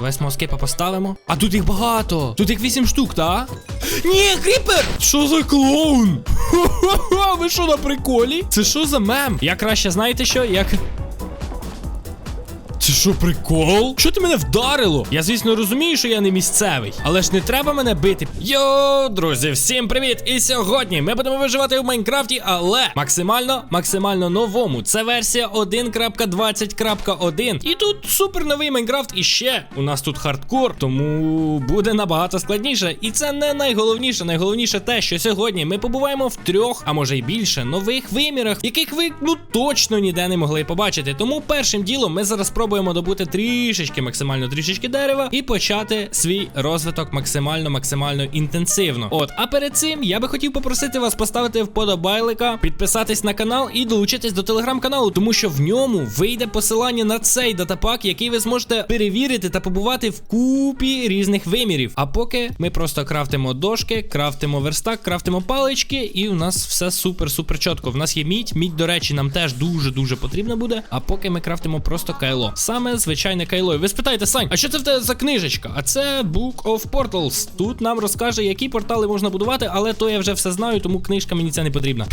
Давай смоскипа поставимо. А тут їх багато. Тут їх вісім штук, та? Ні, кріпер! Що за клоун? Ха-ха-ха, ви що на приколі? Це що за мем? Я краще знаєте що? Як. Що, прикол? Що ти мене вдарило? Я, звісно, розумію, що я не місцевий, але ж не треба мене бити. Йоу, друзі, всім привіт! І сьогодні ми будемо виживати в Майнкрафті, але максимально, максимально новому. Це версія 1.20.1. І тут супер новий Майнкрафт. І ще у нас тут хардкор, тому буде набагато складніше. І це не найголовніше. Найголовніше те, що сьогодні ми побуваємо в трьох, а може й більше, нових вимірах, яких ви ну точно ніде не могли побачити. Тому першим ділом ми зараз спробуємо добути трішечки, максимально трішечки дерева і почати свій розвиток максимально, максимально інтенсивно. От, а перед цим я би хотів попросити вас поставити вподобайлика, підписатись на канал і долучитись до телеграм-каналу, тому що в ньому вийде посилання на цей датапак, який ви зможете перевірити та побувати в купі різних вимірів. А поки ми просто крафтимо дошки, крафтимо верстак, крафтимо палички, і у нас все супер-супер чітко. В нас є мідь. Мідь, до речі, нам теж дуже-дуже потрібна буде. А поки ми крафтимо просто кайло. Саме звичайне кайло. Ви спитаєте, Сань, а що це в тебе за книжечка? А це Book of Portals. Тут нам розкаже, які портали можна будувати, але то я вже все знаю, тому книжка мені це не потрібна.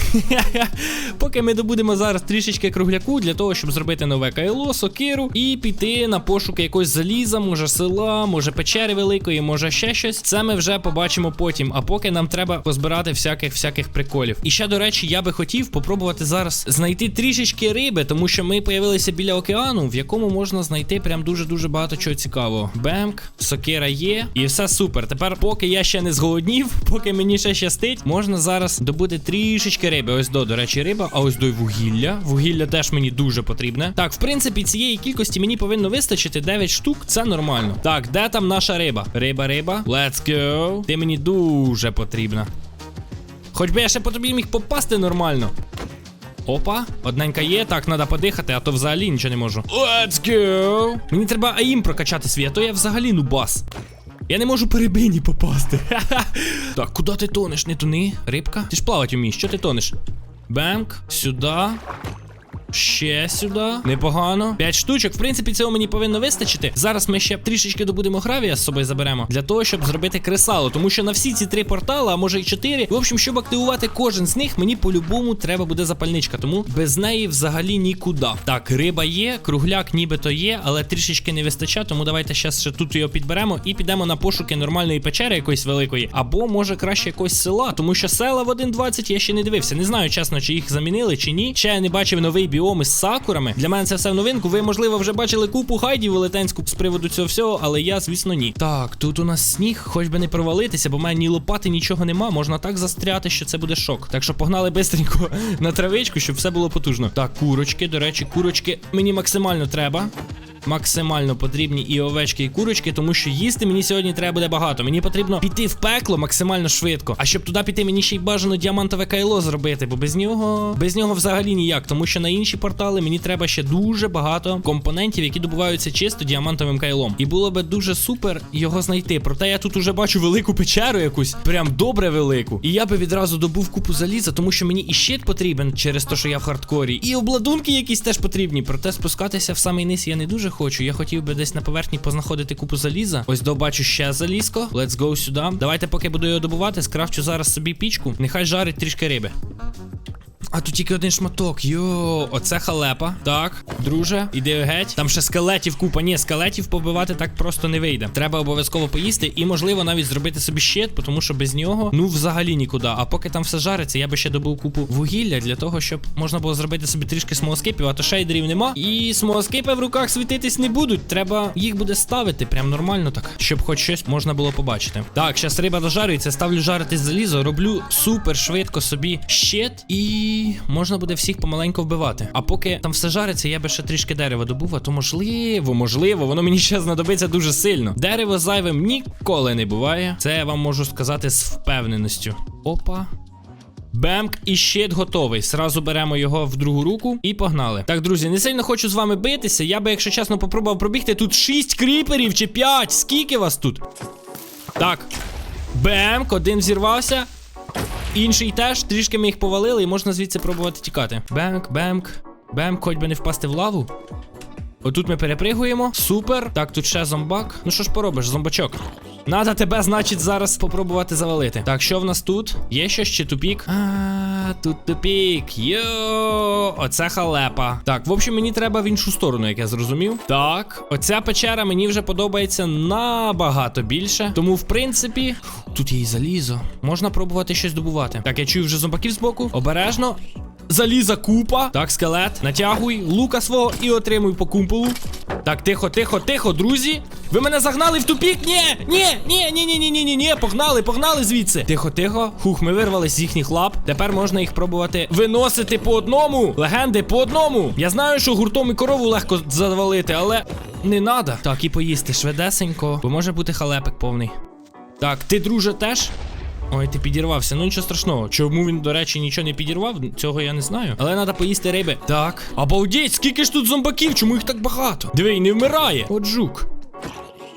Поки ми добудемо зараз трішечки кругляку для того, щоб зробити нове кайло, сокиру і піти на пошуки якогось заліза, може села, може печери великої, може ще щось. Це ми вже побачимо потім. А поки нам треба позбирати всяких всяких приколів. І ще, до речі, я би хотів попробувати зараз знайти трішечки риби, тому що ми появилися біля океану, в якому можна знайти прям дуже-дуже багато чого цікавого. Бемк, сокира є, і все супер. Тепер, поки я ще не зголоднів, поки мені ще щастить, можна зараз добути трішечки риби. Ось до, до речі, риба, а ось до вугілля. Вугілля теж мені дуже потрібне. Так, в принципі, цієї кількості мені повинно вистачити 9 штук. Це нормально. Так, де там наша риба? Риба, риба. Let's go. Ти мені дуже потрібна. Хоч би я ще по тобі міг попасти нормально. Опа, одненька є. Так, треба подихати, а то взагалі нічого не можу. Let's go! Мені треба аїм прокачати свій, а то я взагалі нубас. Я не можу по рибині попасти. Так, куди ти тонеш? Не тони? Рибка? Ти ж плавати вмієш, що ти тонеш? Бенк, сюди. Ще сюди. Непогано. П'ять штучок. В принципі, цього мені повинно вистачити. Зараз ми ще трішечки добудемо гравія з собою заберемо. Для того, щоб зробити кресало. Тому що на всі ці три портали, а може й чотири. В общем, щоб активувати кожен з них, мені по-любому треба буде запальничка. Тому без неї взагалі нікуди. Так, риба є, кругляк нібито є, але трішечки не вистачає. Тому давайте зараз ще тут його підберемо і підемо на пошуки нормальної печери якоїсь великої. Або може краще якогось села. Тому що села в 1.20 я ще не дивився. Не знаю, чесно, чи їх замінили, чи ні. Ще я не бачив новий біом з сакурами. Для мене це все в новинку. Ви, можливо, вже бачили купу хайдів велетенську з приводу цього всього, але я, звісно, ні. Так, тут у нас сніг, хоч би не провалитися, бо в мене ні лопати, нічого нема. Можна так застряти, що це буде шок. Так що погнали бистренько на травичку, щоб все було потужно. Так, курочки, до речі, курочки мені максимально треба. Максимально потрібні і овечки, і курочки, тому що їсти мені сьогодні треба буде багато. Мені потрібно піти в пекло максимально швидко. А щоб туди піти, мені ще й бажано діамантове кайло зробити, бо без нього без нього взагалі ніяк. Тому що на інші портали мені треба ще дуже багато компонентів, які добуваються чисто діамантовим кайлом. І було би дуже супер його знайти. Проте я тут уже бачу велику печеру якусь, прям добре велику. І я би відразу добув купу заліза, тому що мені і щит потрібен через те, що я в хардкорі, і обладунки якісь теж потрібні. Проте спускатися в самий низ я не дуже хочу. Я хотів би десь на поверхні познаходити купу заліза. Ось добачу ще залізко. Let's go сюди. Давайте, поки буду його добувати, скрафчу зараз собі пічку. Нехай жарить трішки риби. А тут тільки один шматок. Йо, оце халепа. Так, друже, іди геть. Там ще скелетів купа. Ні, скелетів побивати так просто не вийде. Треба обов'язково поїсти і, можливо, навіть зробити собі щит, тому що без нього ну взагалі нікуди. А поки там все жариться, я би ще добув купу вугілля для того, щоб можна було зробити собі трішки смолоскипів, а то шейдерів нема. І смолоскипи в руках світитись не будуть. Треба їх буде ставити прям нормально так, щоб хоч щось можна було побачити. Так, зараз риба дожарюється, ставлю жарити залізо, роблю супер швидко собі щит і можна буде всіх помаленьку вбивати. А поки там все жариться, я би ще трішки дерева добув, а то можливо, можливо, воно мені ще знадобиться дуже сильно. Дерево зайвим ніколи не буває. Це я вам можу сказати з впевненістю. Опа. Бемк і щит готовий. Сразу беремо його в другу руку і погнали. Так, друзі, не сильно хочу з вами битися. Я би, якщо чесно, попробував пробігти. Тут 6 кріперів чи 5. Скільки вас тут? Так. Бемк, один взірвався. Інший теж, трішки ми їх повалили, і можна звідси пробувати тікати. Бемк, бемк, бемк, хоч би не впасти в лаву. Отут ми перепригуємо. Супер. Так, тут ще зомбак. Ну що ж поробиш, зомбачок? Надо тебе, значить, зараз попробувати завалити. Так, що в нас тут? Є щось чи тупік? А, тут тупік. Йо, оце халепа. Так, в общем, мені треба в іншу сторону, як я зрозумів. Так, оця печера мені вже подобається набагато більше. Тому, в принципі, тут є і залізо. Можна пробувати щось добувати. Так, я чую вже зомбаків збоку. Обережно. Заліза купа. Так, скелет. Натягуй лука свого і отримуй по кумполу. Так, тихо, тихо, тихо, друзі. Ви мене загнали в тупік? Ні, ні, ні, ні, ні, ні, ні, ні, ні, погнали, погнали звідси. Тихо, тихо. Хух, ми вирвались з їхніх лап. Тепер можна їх пробувати виносити по одному. Легенди по одному. Я знаю, що гуртом і корову легко завалити, але не надо. Так, і поїсти швидесенько, бо може бути халепик повний. Так, ти, друже, теж? Ой, ти підірвався. Ну нічого страшного. Чому він, до речі, нічого не підірвав, цього я не знаю. Але треба поїсти риби. Так. Обалдеть, скільки ж тут зомбаків? Чому їх так багато? Диви, не вмирає. От жук.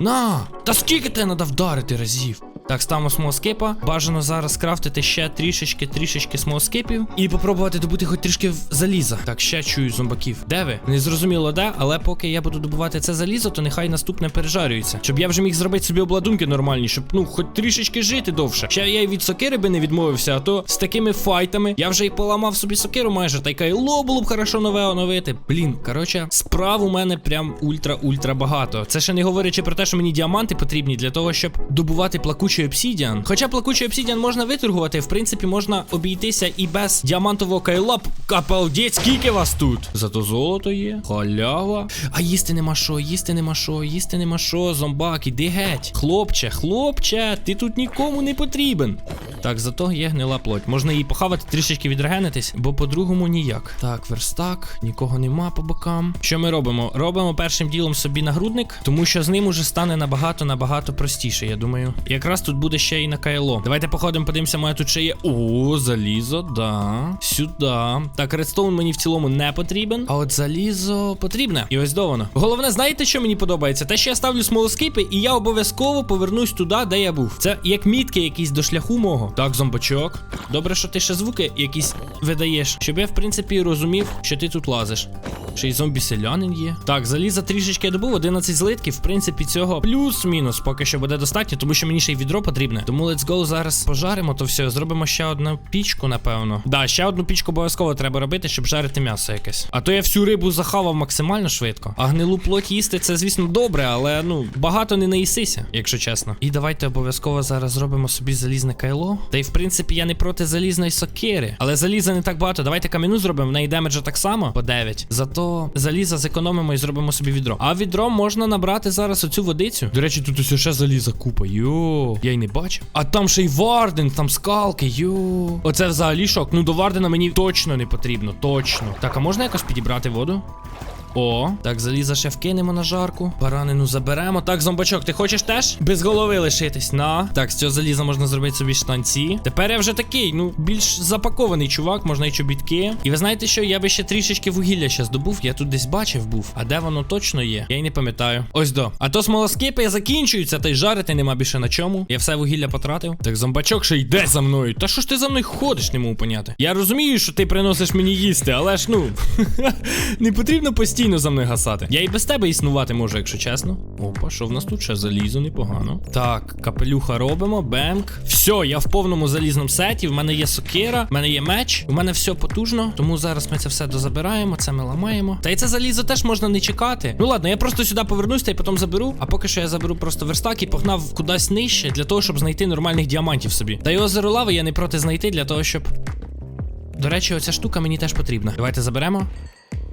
На! Та скільки тебе треба вдарити разів? Так, ставимо смолоскипа. Бажано зараз крафтити ще трішечки, трішечки смолоскипів. І попробувати добути хоч трішки заліза. Так, ще чую зомбаків. Де ви? Не зрозуміло де, але поки я буду добувати це залізо, то нехай наступне пережарюється. Щоб я вже міг зробити собі обладунки нормальні, щоб ну хоч трішечки жити довше. Ще я й від сокири би не відмовився, а то з такими файтами я вже й поламав собі сокиру майже, та й кайло було б хорошо нове оновити. Блін, коротше, справ у мене прям ультра-ультра багато. Це ще не говорячи про те, що мені діаманти потрібні для того, щоб добувати плакучий обсідіан. Хоча плакучий обсідіан можна виторгувати, в принципі, можна обійтися і без діамантового кайла. Капалдеть, скільки вас тут? Зато золото є, халява. А їсти нема що, їсти нема що, їсти нема що, зомбак, іди геть. Хлопче, хлопче, ти тут нікому не потрібен. Так, зато є гнила плоть. Можна її похавати, трішечки відрегенитись, бо по-другому ніяк. Так, верстак, нікого нема по бокам. Що ми робимо? Робимо першим ділом собі нагрудник, тому що з ним уже стане набагато набагато простіше, я думаю. Якраз тут буде ще і на кайло. Давайте походимо, подивимося, моя тут ще є. О, залізо, да. Сюди. Так, редстоун мені в цілому не потрібен. А от залізо потрібне. І ось до воно. Головне, знаєте, що мені подобається? Те, що я ставлю смолоскипи, і я обов'язково повернусь туди, де я був. Це як мітки якісь до шляху мого. Так, зомбачок. Добре, що ти ще звуки якісь видаєш, щоб я, в принципі, розумів, що ти тут лазиш. Ще й зомбі-селянин є. Так, заліза трішечки я добув, 11 злитків. В принципі, цього плюс-мінус поки що буде достатньо, тому що мені ще й відро потрібне. Тому let's go зараз пожаримо то все. Зробимо ще одну пічку, напевно. Да, ще одну пічку обов'язково треба робити, щоб жарити м'ясо якесь. А то я всю рибу захавав максимально швидко. А гнилу плоть їсти це, звісно, добре, але ну багато не наїсися, якщо чесно. І давайте обов'язково зараз зробимо собі залізне кайло. Та й в принципі я не проти залізної сокири. Але заліза не так багато. Давайте кам'яну зробимо. В неї демеджа так само по 9. Зато заліза зекономимо і зробимо собі відро. А відро можна набрати зараз оцю водицю. До речі, тут усе ще заліза купа. Йо, я й не бачив. А там ще й Варден, там скалки. Йо. Оце взагалі шок. Ну до Вардена мені точно не потрібно. Точно. Так, а можна якось підібрати воду? О, так, заліза ще вкинемо на жарку. Баранину заберемо. Так, зомбачок, ти хочеш теж без голови лишитись? На. Так, з цього заліза можна зробити собі штанці. Тепер я вже такий, ну, більш запакований чувак, можна і чобітки. І ви знаєте що? Я би ще трішечки вугілля ще здобув. Я тут десь бачив був. А де воно точно є? Я й не пам'ятаю. Ось до. А то смолоскипи закінчуються, та й жарити нема більше на чому. Я все вугілля потратив. Так, зомбачок ще йде за мною. Та що ж ти за мною ходиш, не можу поняти? Я розумію, що ти приносиш мені їсти, але ж ну не потрібно постійно за мною гасати. Я і без тебе існувати можу, якщо чесно. Опа, що в нас тут ще залізо, непогано. Так, капелюха робимо, бенк. Все, я в повному залізному сеті. В мене є сокира, в мене є меч, у мене все потужно. Тому зараз ми це все дозабираємо, це ми ламаємо. Та й це залізо теж можна не чекати. Ну ладно, я просто сюди повернусь та й потім заберу. А поки що я заберу просто верстак і погнав кудись нижче для того, щоб знайти нормальних діамантів собі. Та й озеро лави я не проти знайти для того, щоб. До речі, оця штука мені теж потрібна. Давайте заберемо.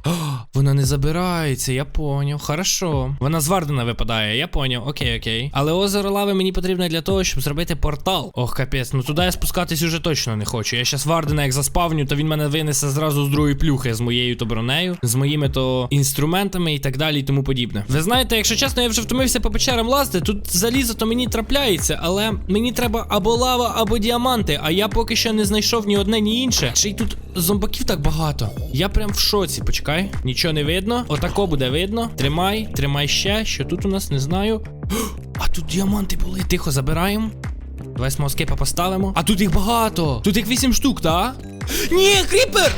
О, вона не забирається, я поняв. Хорошо. Вона з Вардена випадає, я поняв. Окей, окей. Але озеро лави мені потрібно для того, щоб зробити портал. Ох, капець, ну туди я спускатись уже точно не хочу. Я щас Вардена як заспавню, то він мене винесе зразу з другої плюхи з моєю то бронею, з моїми то інструментами і так далі, і тому подібне. Ви знаєте, якщо чесно, я вже втомився по печерам лазити. Тут залізо то мені трапляється, але мені треба або лава, або діаманти. А я поки що не знайшов ні одне, ні інше. Ще й тут зомбаків так багато. Я прям в шоці. Почекай, нічого не видно. Отако буде видно. Тримай, тримай ще. Що тут у нас не знаю. А тут діаманти були. Тихо, забираємо. Давай смоскипа поставимо. А тут їх багато. Тут їх вісім штук, та? Ні, кріпер!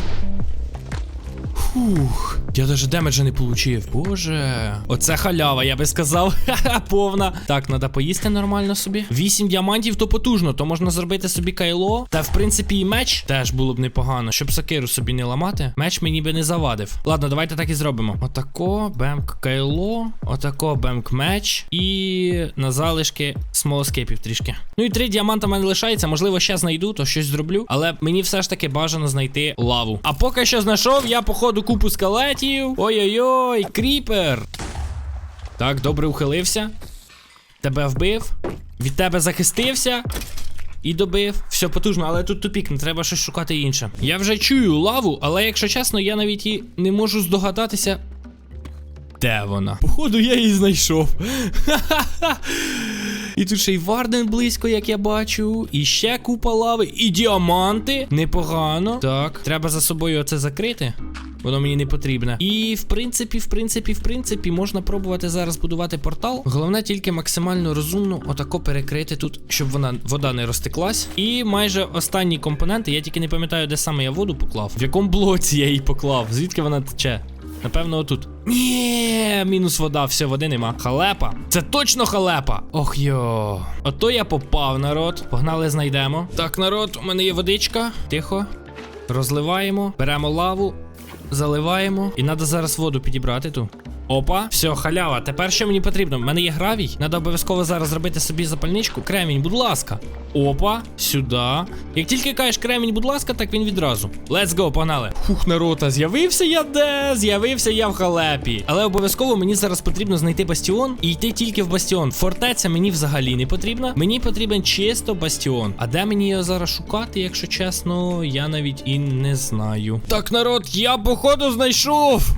Фух. Я даже демеджа не получив. Боже. Оце халява, я би сказав. Ха-ха, повна. Так, треба поїсти нормально собі. Вісім діамантів то потужно, то можна зробити собі кайло. Та в принципі і меч теж було б непогано, щоб сокиру собі не ламати. Меч мені би не завадив. Ладно, давайте так і зробимо. Отако, бемк кайло, отако бемк меч. І на залишки смолоскейпів трішки. Ну і три діаманта в мене лишається. Можливо, ще знайду, то щось зроблю. Але мені все ж таки бажано знайти лаву. А поки що знайшов, я походу купу скелетів. Ой-ой-ой, кріпер. Так, добре ухилився. Тебе вбив. Від тебе захистився. І добив. Все потужно, але тут тупік, не треба щось шукати інше. Я вже чую лаву, але якщо чесно, я навіть і не можу здогадатися. Де вона? Походу, я її знайшов. І тут ще й Варден близько, як я бачу. І ще купа лави, і діаманти. Непогано. Так, треба за собою оце закрити. Воно мені не потрібне. І в принципі, в принципі, в принципі, можна пробувати зараз будувати портал. Головне тільки максимально розумно отако перекрити тут, щоб вона вода не розтеклась. І майже останні компоненти, я тільки не пам'ятаю, де саме я воду поклав. В якому блоці я її поклав? Звідки вона тече? Напевно, отут. Ні, мінус вода, все, води нема. Халепа. Це точно халепа. Ох йо. Ото я попав, народ. Погнали, знайдемо. Так, народ, у мене є водичка. Тихо. Розливаємо, беремо лаву, заливаємо. І треба зараз воду підібрати ту. Опа, все, халява. Тепер що мені потрібно? У мене є гравій. Треба обов'язково зараз зробити собі запальничку. Кремінь, будь ласка. Опа, сюди. Як тільки кажеш кремінь, будь ласка, так він відразу. Let's go, погнали. Фух, народа, з'явився я де? З'явився я в халепі. Але обов'язково мені зараз потрібно знайти бастіон і йти тільки в бастіон. Фортеця мені взагалі не потрібна. Мені потрібен чисто бастіон. А де мені його зараз шукати, якщо чесно, я навіть і не знаю. Так, народ, я походу знайшов.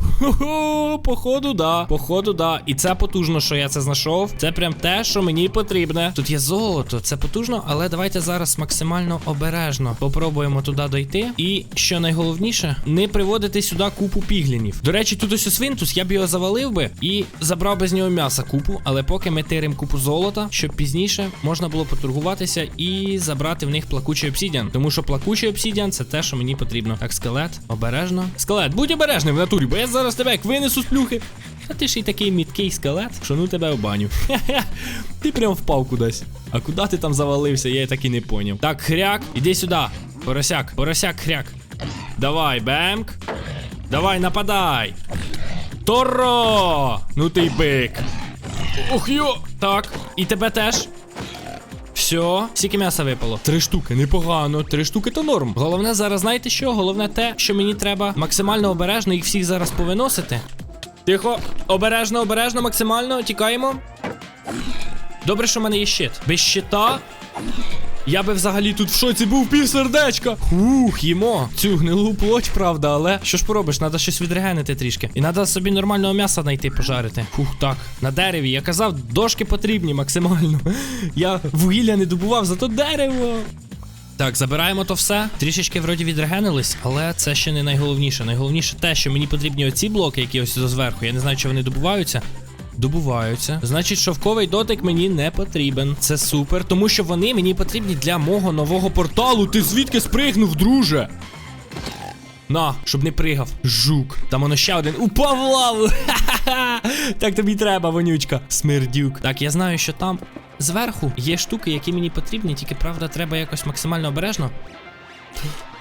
Походу, да. Походу, да. І це потужно, що я це знайшов. Це прям те, що мені потрібне. Тут є золото, це потужно, але давайте зараз максимально обережно попробуємо туди дойти. І що найголовніше, не приводити сюди купу піглінів. До речі, тут ось свинтус, я б його завалив би і забрав би з нього м'яса купу. Але поки ми тиримо купу золота, щоб пізніше можна було поторгуватися і забрати в них плакучий обсідіан. Тому що плакучий обсідіан це те, що мені потрібно. Так, скелет, обережно. Скелет, будь обережним в натурі, бо я зараз тебе як винесу з плюхи. А ти ж і такий міткий скелет, що ну тебе в баню. Ти прям впав кудись. А куди ти там завалився, я так і не поняв. Так, хряк, іди сюди. Поросяк, поросяк, хряк. Давай, бемк. Давай, нападай. Торо! Ну ти бик. Ох йо! Так, і тебе теж. Все, скільки м'яса випало? Три штуки, непогано. Три штуки то норм. Головне зараз, знаєте що? Головне те, що мені треба максимально обережно їх всіх зараз повиносити. Тихо, обережно, обережно, максимально. Тікаємо. Добре, що в мене є щит. Без щита. Я би взагалі тут в шоці був пів сердечка. Ух, їмо. Цю гнилу плоть, правда, але що ж поробиш, треба щось відрегенити трішки. І треба собі нормального м'яса знайти пожарити. Фух, так. На дереві. Я казав, дошки потрібні максимально. Я вугілля не добував, зато дерево. Так, забираємо то все. Трішечки вроді відрегенились, але це ще не найголовніше. Найголовніше те, що мені потрібні оці блоки, які ось зверху. Я не знаю, чи вони добуваються. Добуваються. Значить, шовковий дотик мені не потрібен. Це супер, тому що вони мені потрібні для мого нового порталу. Ти звідки спригнув, друже? На, щоб не пригав. Жук. Там воно ще один. Упав в лаву. Ха-ха-ха. Так тобі треба, вонючка. Смердюк. Так, я знаю, що там зверху є штуки, які мені потрібні, тільки правда, треба якось максимально обережно.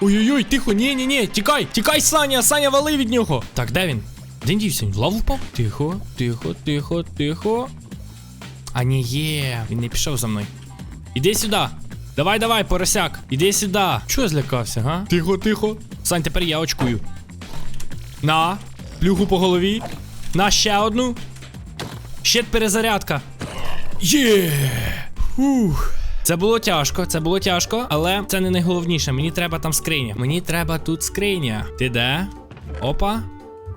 Ой-ой-ой, тихо, ні, ні, ні, тікай, тікай, Саня, Саня, вали від нього. Так, де він? Де дівся? Він в лаву впав? Тихо, тихо, тихо, тихо. А ні, є, він не пішов за мною. Іди сюди. Давай, давай, поросяк. Іди сюди. Чого злякався, га? Тихо, тихо. Сань, тепер я очкую. На, плюху по голові. На ще одну. Ще перезарядка. Є! Фух. Це було тяжко, це було тяжко, але це не найголовніше. Мені треба там скриня. Мені треба тут скриня. Ти де? Опа.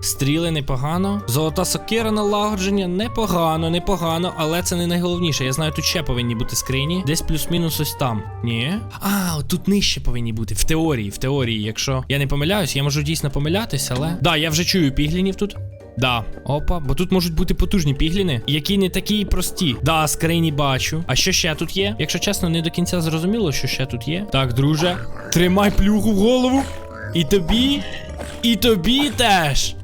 Стріли непогано. Золота сокира налагодження непогано, непогано, але це не найголовніше. Я знаю, тут ще повинні бути скрині. Десь плюс-мінус ось там. Ні. А, тут нижче повинні бути. В теорії, в теорії, якщо я не помиляюсь, я можу дійсно помилятись, але. Да, я вже чую піглінів тут. Да, опа, бо тут можуть бути потужні пігліни, які не такі прості. Да, скрині бачу. А що ще тут є? Якщо чесно, не до кінця зрозуміло, що ще тут є. Так, друже, тримай плюху в голову. І тобі, і тобі теж.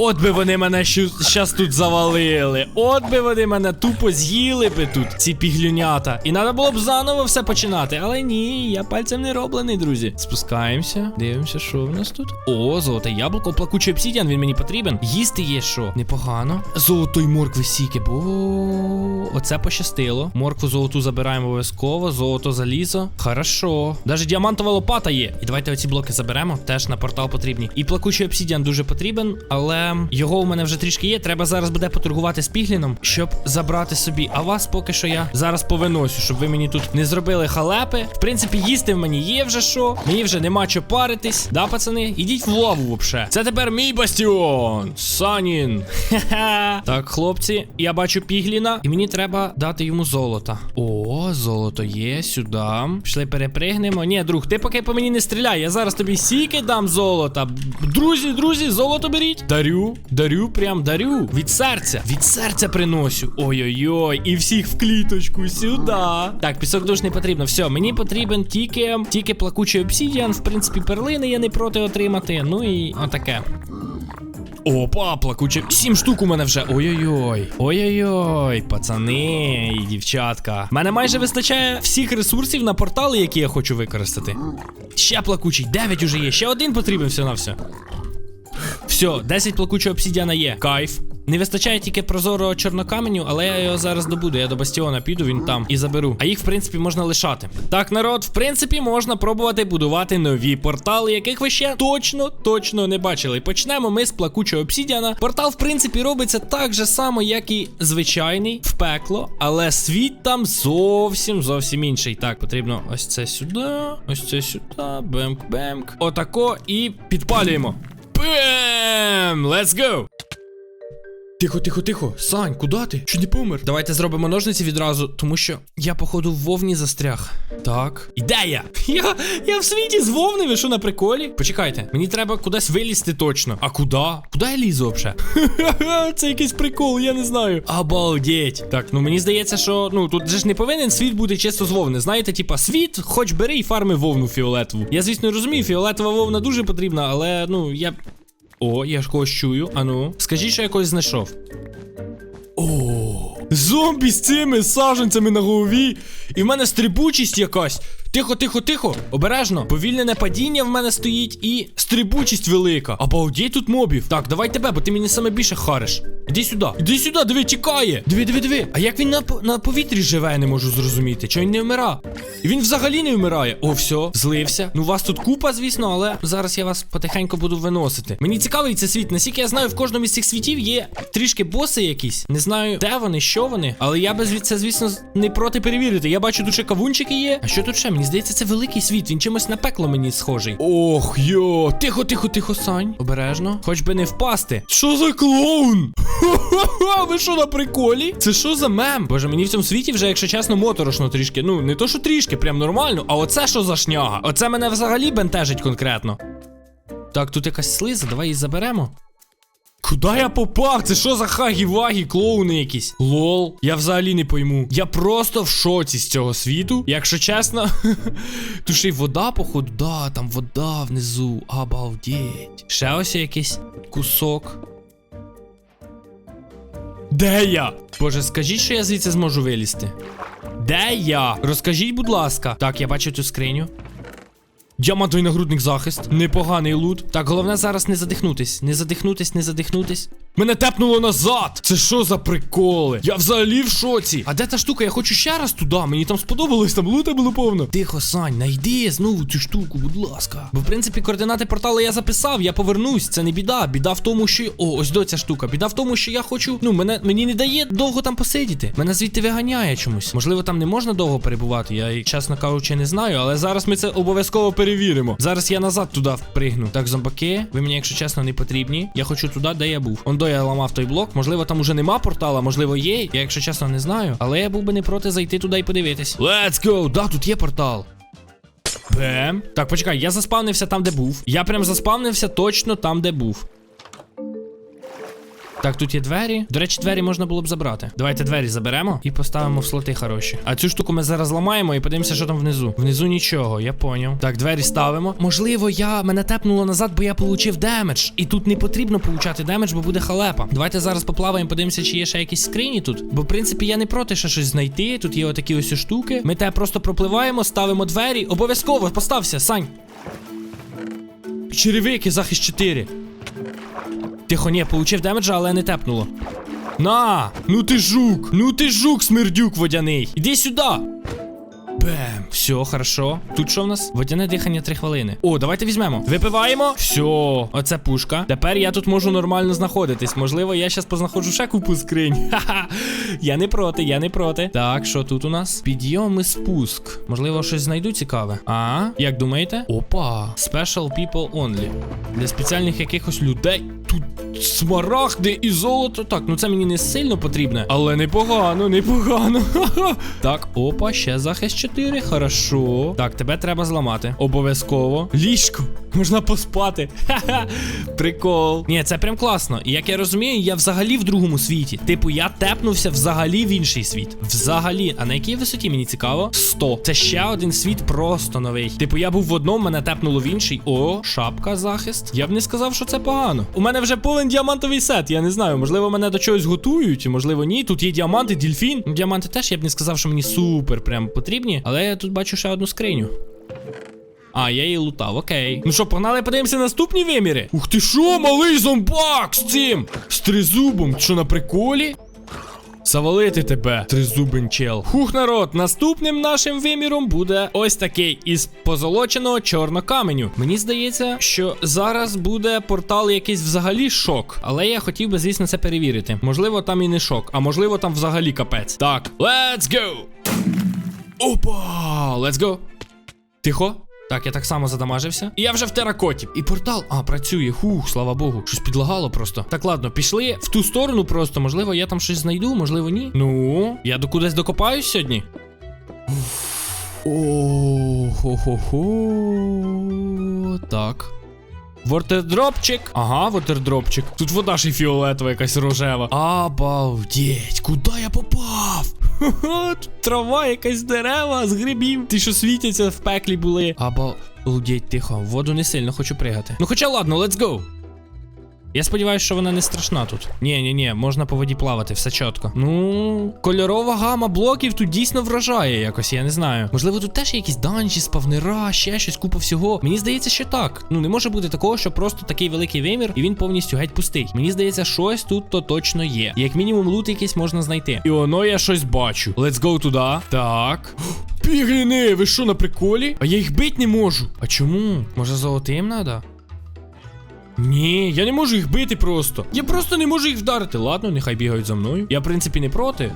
От би вони мене щас тут завалили. От би вони мене тупо з'їли би тут, ці піглюнята. І треба було б заново все починати. Але ні, я пальцем не роблений, друзі. Спускаємося, дивимося, що в нас тут. О, золоте яблуко, плакучий обсідіан, він мені потрібен. Їсти є що? Непогано. Золотой моркви сіки, бо оце пощастило. Моркву золоту забираємо обов'язково, золото залізо. Хорошо. Даже діамантова лопата є. І давайте оці блоки заберемо. Теж на портал потрібні. І плакучий обсідіан дуже потрібен, але його у мене вже трішки є. Треба зараз буде поторгувати з пігліном, щоб забрати собі. А вас поки що я зараз повиносю, щоб ви мені тут не зробили халепи. В принципі, їсти в мені є вже що. Мені вже нема що паритись. Да, пацани? Ідіть в лаву вообще. Це тепер мій бастіон. Санін. Ха-ха. Так, хлопці, я бачу пігліна, і мені треба дати йому золото. О, золото є сюди. Пішли перепригнемо. Ні, друг, ти поки по мені не стріляй. Я зараз тобі сіки дам золота. Друзі, друзі, золото беріть. Дарю, дарю, дарю, прям дарю. Від серця. Від серця приносю. Ой-ой-ой. І всіх в кліточку сюди. Так, пісок душ не потрібно. Все, мені потрібен тільки, тільки плакучий обсідіан. В принципі, перлини я не проти отримати. Ну і отаке. Опа, плакуче. Сім штук у мене вже. Ой-ой-ой. Ой-ой-ой, пацани і дівчатка. Мене майже вистачає всіх ресурсів на портали, які я хочу використати. Ще плакучий, 9 уже є. Ще один потрібен все на все. Все, 10 плакучого обсідіана є. Кайф. Не вистачає тільки прозорого чорнокаменю, але я його зараз добуду. Я до бастіона піду, він там і заберу. А їх, в принципі, можна лишати. Так, народ, в принципі, можна пробувати будувати нові портали, яких ви ще точно, точно не бачили. Почнемо ми з плакучого обсідіана. Портал, в принципі, робиться так же само, як і звичайний в пекло, але світ там зовсім зовсім інший. Так, потрібно ось це сюди, ось це сюди, бемк-бемк. Отако і підпалюємо. Бем! Let's go! Тихо, тихо, тихо. Сань, куди ти? Чи не помер? Давайте зробимо ножниці відразу, тому що я, походу, в вовні застряг. Так. Ідея! Я, я в світі з вовни, ви що на приколі? Почекайте, мені треба кудись вилізти точно. А куди? Куди я лізу взагалі? Це якийсь прикол, я не знаю. Обалдеть. Так, ну мені здається, що ну тут же ж не повинен світ бути чисто з вовни. Знаєте, типа світ, хоч бери і фарми вовну фіолетову. Я, звісно, розумію, фіолетова вовна дуже потрібна, але ну я. О, я ж когось чую. Ану, скажіть, що я когось знайшов. О, зомбі з цими саженцями на голові. І в мене стрибучість якась. Тихо, тихо, тихо. Обережно. Повільнене падіння в мене стоїть і стрибучість велика. Обалдеть тут мобів. Так, давай тебе, бо ти мені саме більше хариш. Іди сюди. Іди сюди, диви, тікає. Диви, диви, диви. А як він на, на повітрі живе, я не можу зрозуміти. Чого він не вмира? І він взагалі не вмирає. О, все, злився. Ну, вас тут купа, звісно, але зараз я вас потихеньку буду виносити. Мені цікавий цей світ. Наскільки я знаю, в кожному із цих світів є трішки боси якісь. Не знаю, де вони, що вони. Але я без це, звісно, не проти перевірити. Я бачу, тут ще кавунчики є. А що тут ще? Мені здається, це великий світ. Він чимось на пекло мені схожий. Ох, йо. Тихо, тихо, тихо, Сань. Обережно. Хоч би не впасти. Що за клоун? Ха-ха-ха, ви що на приколі? Це що за мем? Боже, мені в цьому світі вже, якщо чесно, моторошно трішки. Ну, не то, що трішки, прям нормально. А оце що за шняга? Оце мене взагалі бентежить конкретно. Так, тут якась слиза, давай її заберемо. Куда я попав? Це що за хагі-вагі, клоуни якісь? Лол, я взагалі не пойму. Я просто в шоці з цього світу. Якщо чесно, тут ще й вода, походу. Да, там вода внизу. Обалдеть. Ще ось якийсь кусок. Де я? Боже, скажіть, що я звідси зможу вилізти. Де я? Розкажіть, будь ласка. Так, я бачу цю скриню. Діамантовий нагрудник захист. Непоганий лут. Так, головне зараз не задихнутись. Не задихнутись, не задихнутись. Мене тепнуло назад. Це що за приколи? Я взагалі в шоці. А де та штука? Я хочу ще раз туди. Мені там сподобалось, там лута було повно. Тихо, Сань, найди знову цю штуку, будь ласка. Бо в принципі координати порталу я записав, я повернусь. Це не біда. Біда в тому, що. О, ось до ця штука. Біда в тому, що я хочу. Ну, мене мені не дає довго там посидіти. Мене звідти виганяє чомусь. Можливо, там не можна довго перебувати. Я, чесно кажучи, не знаю, але зараз ми це обов'язково перевіримо. Зараз я назад туди впригну. Так, зомбаки, ви мені, якщо чесно, не потрібні. Я хочу туди, де я був. Я ламав той блок. Можливо, там уже нема портала, можливо, є. Я, якщо чесно, не знаю. Але я був би не проти зайти туди і подивитись. Let's go! Да, тут є портал. Бем. Так, почекай, я заспавнився там, де був. Я прям заспавнився точно там, де був. Так, тут є двері. До речі, двері можна було б забрати. Давайте двері заберемо і поставимо в слоти хороші. А цю штуку ми зараз ламаємо і подивимося, що там внизу. Внизу нічого, я поняв. Так, двері ставимо. Можливо, я мене тепнуло назад, бо я получив демедж. І тут не потрібно получати демедж, бо буде халепа. Давайте зараз поплаваємо, подивимося, чи є ще якісь скрині тут. Бо, в принципі, я не проти ще щось знайти. Тут є отакі ось штуки. Ми те просто пропливаємо, ставимо двері. Обов'язково постався, Сань. Черевики, захист 4. Тихо, ні, получив демеджа, але не тепнуло. На! Ну ти жук! Ну ти жук, смердюк водяний! Іди сюди! Бем, все, хорошо. Тут що в нас? Водяне дихання 3 хвилини. О, давайте візьмемо. Випиваємо. Все, оце пушка. Тепер я тут можу нормально знаходитись. Можливо, я зараз познаходжу ще купу скринь. Ха-ха. Я не проти, я не проти. Так, що тут у нас? Підйом і спуск. Можливо, щось знайду цікаве. А? Як думаєте? Опа. Special people only. Для спеціальних якихось людей. Тут смарагди і золото. Так, ну це мені не сильно потрібне, але непогано, непогано. Так, опа, ще захист 4. Хорошо. Так, тебе треба зламати. Обов'язково. Ліжко. Можна поспати. Ха-ха. Прикол. Ні, це прям класно. І як я розумію, я взагалі в другому світі. Типу, я тепнувся взагалі в інший світ. Взагалі. А на якій висоті мені цікаво? 100. Це ще один світ просто новий. Типу, я був в одному, мене тепнуло в інший. О, шапка, захист. Я б не сказав, що це погано. У мене вже повен діамантовий сет. Я не знаю, можливо, мене до чогось готують, можливо, ні. Тут є діаманти, дільфін. Ну, діаманти теж я б не сказав, що мені супер прям потрібні. Але я тут бачу ще одну скриню. А, я її лутав, окей. Ну що, погнали, подивимося наступні виміри. Ух ти що, малий зомбак з цим! З тризубом, що на приколі? Завалити тебе, тризубен чел. Хух, народ, наступним нашим виміром буде ось такий із позолоченого чорнокаменю. Мені здається, що зараз буде портал якийсь взагалі шок. Але я хотів би, звісно, це перевірити. Можливо, там і не шок, а можливо, там взагалі капець. Так, let's go! Опа! Let's go! Тихо. Так, я так само задамажився. І я вже в теракоті. І портал. А, працює. Хух, слава Богу. Щось підлагало просто. Так, ладно, пішли в ту сторону просто. Можливо, я там щось знайду, можливо, ні. Ну, я до кудись докопаюсь сьогодні. О, хо-хо-хо. Так. Вотердропчик. Ага, вотердропчик. Тут вода і фіолетова, якась рожева. Обалдеть, куди я попав? Трава, якась дерева з грибів. Ти що світяться в пеклі були. Або, лудіть, тихо, воду не сильно хочу пригати. Ну хоча ладно, let's go. Я сподіваюся, що вона не страшна тут. Ні, ні, ні, можна по воді плавати, все чітко. Ну, кольорова гама блоків тут дійсно вражає якось, я не знаю. Можливо, тут теж є якісь данжі, спавнера, ще щось, купа всього. Мені здається, що так. Ну, не може бути такого, що просто такий великий вимір, і він повністю геть пустий. Мені здається, щось тут то точно є. Як мінімум, лут якийсь можна знайти. І воно я щось бачу. Let's go туди. Так. Пігліни, ви що на приколі? А я їх бить не можу. А чому? Може золотим надо? Ні, я не можу їх бити просто. Я просто не можу їх вдарити. Ладно, нехай бігають за мною. Я, в принципі, не проти.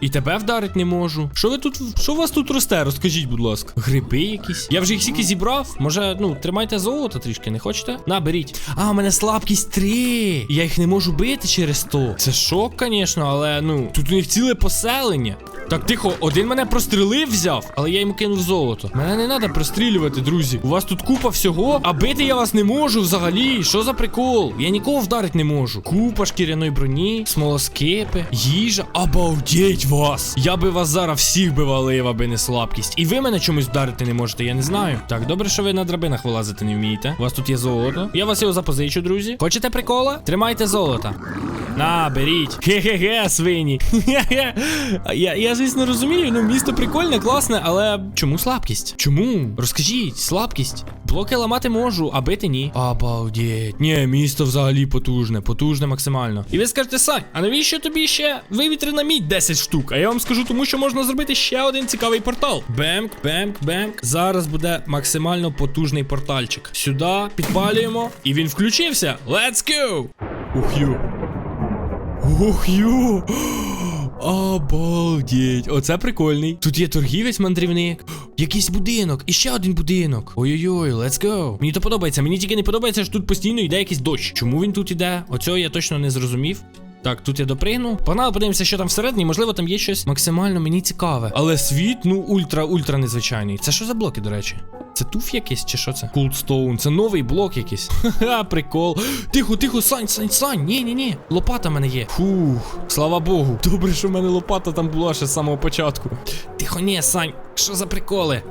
І тебе вдарити не можу. Що ви тут. Що у вас тут росте? Розкажіть, будь ласка. Гриби якісь. Я вже їх всіки зібрав. Може, ну, тримайте золото трішки, не хочете? На, беріть. А, у мене слабкість 3. Я їх не можу бити через то. Це шок, звісно, але ну, тут у них ціле поселення. Так, тихо, один мене прострелив взяв, але я йому кинув золото. Мене не треба прострілювати, друзі. У вас тут купа всього, а бити я вас не можу взагалі. Що за прикол? Я нікого вдарити не можу. Купа шкіряної броні, смолоскипи, їжа. Обалдеть вас! Я би вас зараз всіх би валив, аби не слабкість. І ви мене чомусь вдарити не можете, я не знаю. Так, добре, що ви на драбинах вилазити не вмієте. У вас тут є золото. Я вас його запозичу, друзі. Хочете прикола? Тримайте золото. На, беріть. Хе-хе-хе, свині. Хе-хе. Я, я, звісно, розумію, ну місто прикольне, класне, але чому слабкість? Чому? Розкажіть, слабкість. Блоки ламати можу, а бити ні. Обалдеть. Ні, місто взагалі потужне, потужне максимально. І ви скажете, Сань, а навіщо тобі ще вивітрена мідь 10 штук? А я вам скажу, тому що можна зробити ще один цікавий портал. Бемк, бемк, бемк. Зараз буде максимально потужний портальчик. Сюди підпалюємо. І він включився. Let's go! Ух ю. Обалдеть. Оце прикольний. Тут є торгівець мандрівник. Якийсь будинок. І ще один будинок. Ой-ой-ой, let's go. Мені то подобається. Мені тільки не подобається, що тут постійно йде якийсь дощ. Чому він тут іде? Оцього я точно не зрозумів. Так, тут я допригну. Погнали, подивимося, що там всередині. Можливо, там є щось максимально мені цікаве. Але світ, ну, ультра-ультра незвичайний. Це що за блоки, до речі? Це туф якийсь чи що це? Кулдстоун, це новий блок якийсь. Ха-ха, прикол. Тихо, тихо, Сань, Сань, Сань. Ні, ні, ні. Лопата в мене є. Фух, слава Богу. Добре, що в мене лопата там була ще з самого початку. Тихо, ні, Сань, що за приколи?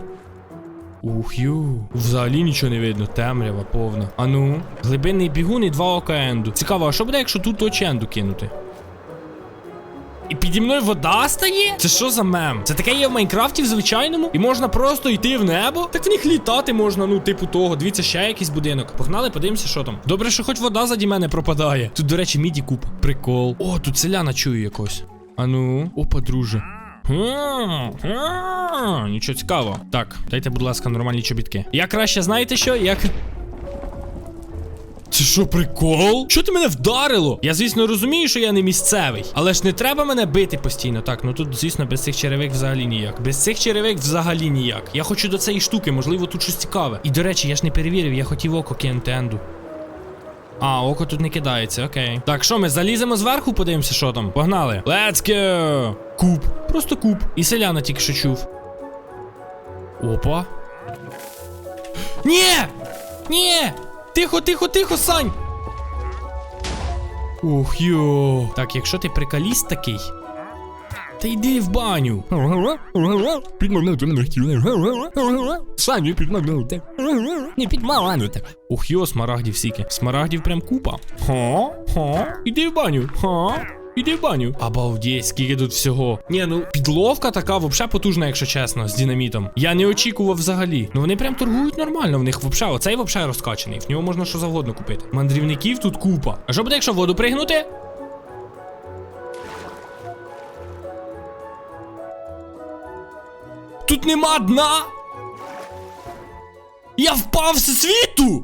Ух ю. Взагалі нічого не видно. Темрява повна. Ану. Глибинний бігун і два ока енду. Цікаво, а що буде, якщо тут очі енду кинути? І піді мною вода стає? Це що за мем? Це таке є в Майнкрафті в звичайному? І можна просто йти в небо? Так в них літати можна, ну, типу того. Дивіться, ще якийсь будинок. Погнали, подивимося, що там. Добре, що хоч вода заді мене пропадає. Тут, до речі, міді купа. Прикол. О, тут селяна чую якось. Ану, опа, друже. Нічого цікавого. Так, дайте, будь ласка, нормальні чобітки. Я краще знаєте що? Як. Це що, прикол? Що ти мене вдарило? Я, звісно, розумію, що я не місцевий. Але ж не треба мене бити постійно. Так, ну тут, звісно, без цих черевик взагалі ніяк. Без цих черевик взагалі ніяк. Я хочу до цієї штуки, можливо, тут щось цікаве. І до речі, я ж не перевірив, я хотів око кинути енду. А, око тут не кидається, окей. Так, що ми заліземо зверху, подивимося, що там. Погнали. Let's go! Куб. Просто куб. І селяна тільки що чув. Опа. Ні! Ні! Тихо, тихо, тихо, Сань! Ух йо. Так, якщо ти прикаліст такий. Та йди в баню. Самі підмагнути. Не підмагнути. Ух йо, смарагдів сіки. Смарагдів прям купа. Ха? Ха? Іди в баню. Ха? Іди в баню. Обалдеть, скільки тут всього. Ні, ну підловка така вообще потужна, якщо чесно, з динамітом. Я не очікував взагалі. Ну вони прям торгують нормально. В них вообще, оцей вообще розкачаний. В нього можна що завгодно купити. Мандрівників тут купа. А що буде, якщо воду пригнути? Тут нема дна. Я впав з світу!